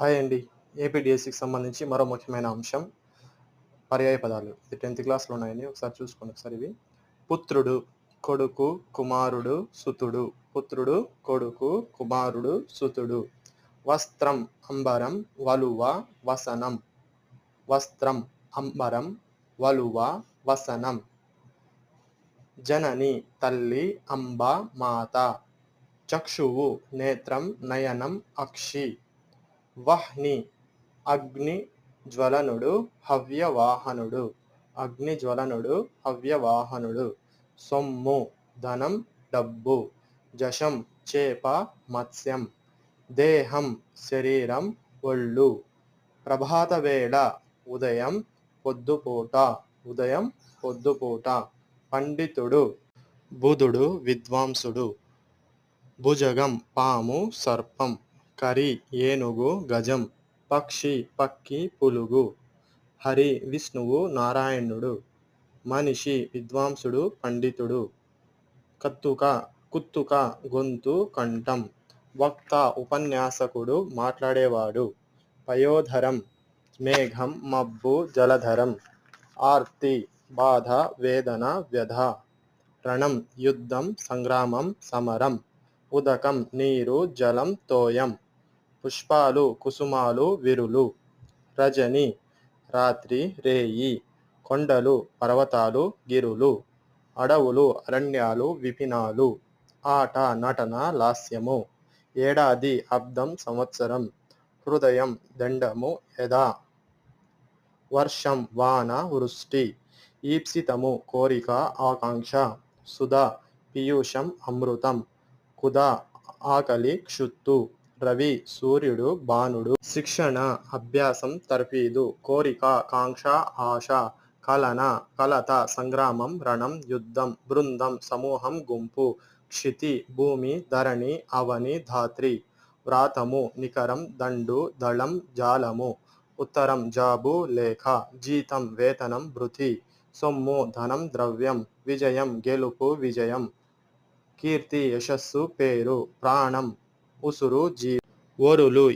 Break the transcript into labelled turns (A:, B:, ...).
A: Hi అండి. ఏపీడిఎస్సికి సంబంధించి మరో ముఖ్యమైన అంశం పర్యాయ పదాలు. ఇది టెన్త్ క్లాస్లో ఉన్నాయండి. ఒకసారి చూసుకోండి ఒకసారి ఇవి. పుత్రుడు కొడుకు కుమారుడు సుతుడు. పుత్రుడు కొడుకు కుమారుడు సుతుడు. వస్త్రం అంబరం వలువ వసనం. వస్త్రం అంబరం వలువ వసనం. జనని తల్లి అంబ మాత. చక్షువు నేత్రం నయనం అక్షి. వహ్ని. అగ్ని జ్వలనుడు హవ్యవాహనుడు అగ్ని జ్వలనుడు హవ్యవాహనుడు సొమ్ము ధనం డబ్బు. జశం చేప మత్స్యం. దేహం శరీరం ఒళ్ళు. ప్రభాత వేళ ఉదయం పొద్దుపూట. ఉదయం పొద్దుపూట. పండితుడు బుధుడు విద్వాంసుడు. భుజగం పాము సర్పం. కరి ఏనుగు గజం పక్షి పక్కి పులుగు. హరి విష్ణువు నారాయణుడు మనిషి విద్వాంసుడు పండితుడు. కత్తుక కుత్తుక గొంతు కంఠం వక్త ఉపన్యాసకుడు మాట్లాడేవాడు. పయోధరం మేఘం మబ్బు జలధరం. ఆర్తి బాధ వేదన వ్యధ. రణం యుద్ధం సంగ్రామం సమరం. ఉదకం నీరు జలం తోయం. పుష్పాలు కుసుమాలు విరులు రజని రాత్రి రేయి కొండలు పర్వతాలు గిరులు అడవులు అరణ్యాలు విపినాలు ఆట నటన లాస్యము ఏడాది అబ్దం సంవత్సరం హృదయం దండము యథా వర్షం వాన వృష్టి ఈప్సితము కోరిక ఆకాంక్ష సుధ పీయూషం అమృతం కుద ఆకలి క్షుత్తు రవి సూర్యుడు బాణుడు శిక్షణ అభ్యాసం తర్ఫీదు కోరిక కాంక్ష ఆశ కలన కలత సంగ్రామం రణం యుద్ధం బృందం సమూహం గుంపు క్షితి భూమి ధరణి అవని ధాత్రి వ్రాతము నికరం దండు దళం జాలము ఉత్తరం జాబు లేఖ జీతం వేతనం భృతి సొమ్ము ధనం ద్రవ్యం విజయం గెలుపు విజయం కీర్తి యశస్సు పేరు ప్రాణం usoro ji worolo